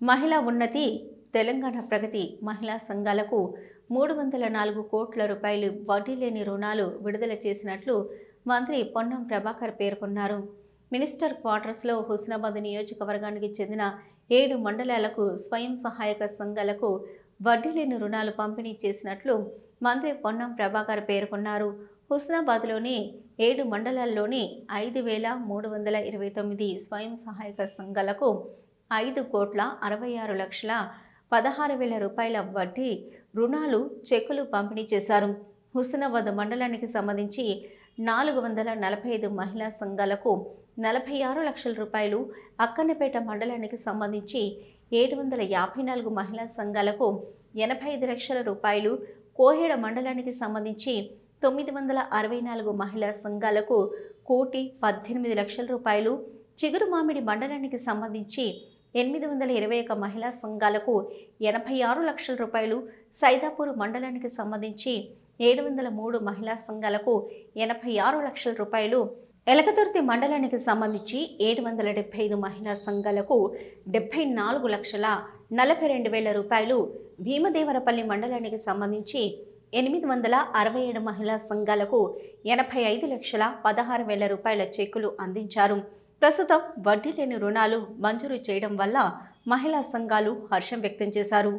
మహిళా ఉన్నతి తెలంగాణ ప్రగతి మహిళా సంఘాలకు మూడు వందల నాలుగు కోట్ల రూపాయలు వడ్డీ లేని రుణాలు విడుదల చేసినట్లు మంత్రి పొన్నం ప్రభాకర్ పేర్కొన్నారు. మినిస్టర్ క్వార్టర్స్లో హుస్నాబాద్ నియోజకవర్గానికి చెందిన ఏడు మండలాలకు స్వయం సహాయక సంఘాలకు వడ్డీ లేని రుణాలు పంపిణీ చేసినట్లు మంత్రి పొన్నం ప్రభాకర్ పేర్కొన్నారు. హుస్నాబాద్లోని ఏడు మండలాల్లోని ఐదు వేల మూడు వందల ఇరవై తొమ్మిది స్వయం సహాయక సంఘాలకు ఐదు కోట్ల అరవై ఆరు లక్షల పదహారు వేల రూపాయల వడ్డీ రుణాలు చెక్కులు పంపిణీ చేశారు. హుస్నాబాద్ మండలానికి సంబంధించి నాలుగు వందల నలభై ఐదు మహిళా సంఘాలకు నలభై ఆరు లక్షల రూపాయలు అక్కన్నపేట మండలానికి సంబంధించి ఏడు వందల యాభై నాలుగు మహిళా సంఘాలకు ఎనభై ఐదు లక్షల రూపాయలు కోహెడ మండలానికి సంబంధించి తొమ్మిది వందల అరవై నాలుగు మహిళా సంఘాలకు కోటి పద్దెనిమిది లక్షల రూపాయలు చిగురు మామిడి మండలానికి సంబంధించి ఎనిమిది వందల ఇరవై ఒక మహిళా సంఘాలకు ఎనభై ఆరు లక్షల రూపాయలు సైదాపూర్ మండలానికి సంబంధించి ఏడు వందల మూడు మహిళా సంఘాలకు ఎనభై ఆరు లక్షల రూపాయలు ఎలకతుర్తి మండలానికి సంబంధించి ఏడు వందల డెబ్బై ఐదు మహిళా సంఘాలకు డెబ్బై నాలుగు లక్షల నలభై రెండు వేల రూపాయలు భీమదేవరపల్లి మండలానికి సంబంధించి ఎనిమిది వందల అరవై ఏడు మహిళా సంఘాలకు ఎనభై ఐదు లక్షల పదహారు వేల రూపాయల చెక్కులు అందించారు. ప్రస్తుతం వడ్డీ లేని రుణాలు మంజూరు చేయడం వల్ల మహిళా సంఘాలు హర్షం వ్యక్తం చేశారు.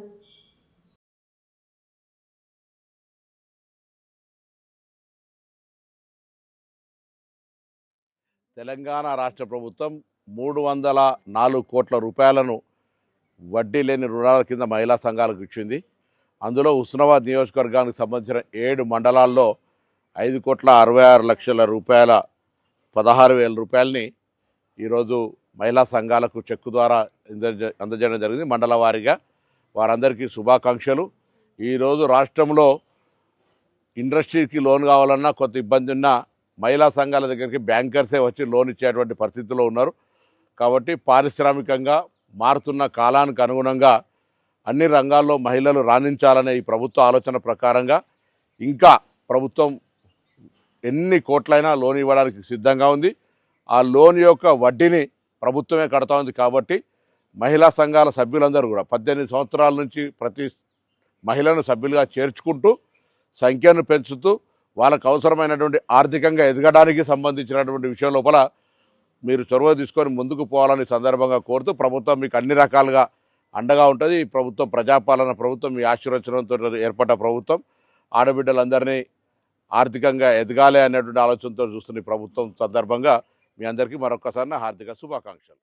తెలంగాణ రాష్ట్ర ప్రభుత్వం మూడు వందల నాలుగు కోట్ల రూపాయలను వడ్డీ లేని రుణాల కింద మహిళా సంఘాలకు ఇచ్చింది. అందులో హుస్నాబాద్ నియోజకవర్గానికి సంబంధించిన ఏడు మండలాల్లో ఐదు కోట్ల అరవై ఆరు లక్షల రూపాయల పదహారు వేల రూపాయలని ఈరోజు మహిళా సంఘాలకు చెక్కు ద్వారా అందజేయడం జరిగింది. మండల వారీగా వారందరికీ శుభాకాంక్షలు. ఈరోజు రాష్ట్రంలో ఇండస్ట్రీకి లోన్ కావాలన్నా కొంత ఇబ్బంది ఉన్నా మహిళా సంఘాల దగ్గరికి బ్యాంకర్సే వచ్చి లోన్ ఇచ్చేటువంటి పరిస్థితిలో ఉన్నారు. కాబట్టి పారిశ్రామికంగా మారుతున్న కాలానికి అనుగుణంగా అన్ని రంగాల్లో మహిళలు రాణించాలనే ఈ ప్రభుత్వ ఆలోచన ప్రకారంగా ఇంకా ప్రభుత్వం ఎన్ని కోట్లైనా లోన్ ఇవ్వడానికి సిద్ధంగా ఉంది. ఆ లోన్ యొక్క వడ్డీని ప్రభుత్వమే కడతా ఉంది కాబట్టి మహిళా సంఘాల సభ్యులందరూ కూడా పద్దెనిమిది సంవత్సరాల నుంచి ప్రతి మహిళను సభ్యులుగా చేర్చుకుంటూ సంఖ్యను పెంచుతూ వాళ్ళకు అవసరమైనటువంటి ఆర్థికంగా ఎదగడానికి సంబంధించినటువంటి విషయం లోపల మీరు చొరవ తీసుకొని ముందుకు పోవాలని సందర్భంగా కోరుతూ ప్రభుత్వం మీకు అన్ని రకాలుగా అండగా ఉంటుంది. ఈ ప్రభుత్వం ప్రజాపాలన ప్రభుత్వం మీ ఆశీర్వచనంతో ఏర్పడ్డ ప్రభుత్వం. ఆడబిడ్డలందరినీ ఆర్థికంగా ఎదగాలి అనేటువంటి ఆలోచనతో చూస్తున్న ప్రభుత్వం సందర్భంగా మీ అందరికీ మరొకసారి నా హార్దిక శుభాకాంక్షలు